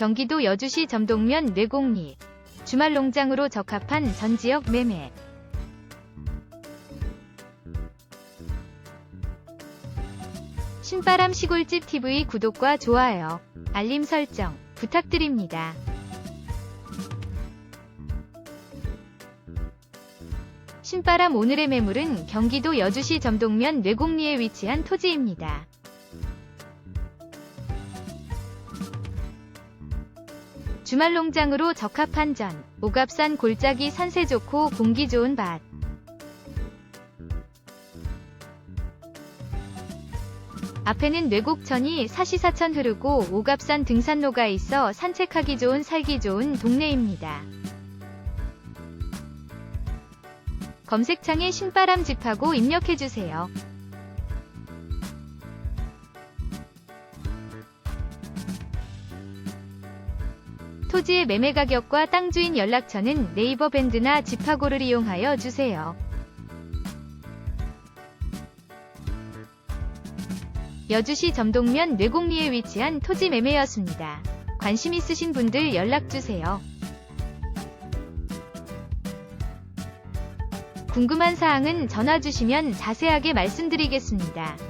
경기도 여주시 점동면 뇌곡리 주말 농장으로 적합한 전 지역 매매 신바람 시골집 TV 구독과 좋아요, 알림 설정 부탁드립니다. 신바람 오늘의 매물은 경기도 여주시 점동면 뇌곡리에 위치한 토지입니다. 주말 농장으로 적합한 전, 오갑산 골짜기 산세 좋고 공기 좋은 밭. 앞에는 뇌곡천이 사시사천 흐르고 오갑산 등산로가 있어 산책하기 좋은 살기 좋은 동네입니다. 검색창에 신바람 집하고 입력해주세요. 토지의 매매 가격과 땅 주인 연락처는 네이버 밴드나 집하고를 이용하여 주세요. 여주시 점동면 뇌곡리에 위치한 토지 매매였습니다. 관심 있으신 분들 연락주세요. 궁금한 사항은 전화 주시면 자세하게 말씀드리겠습니다.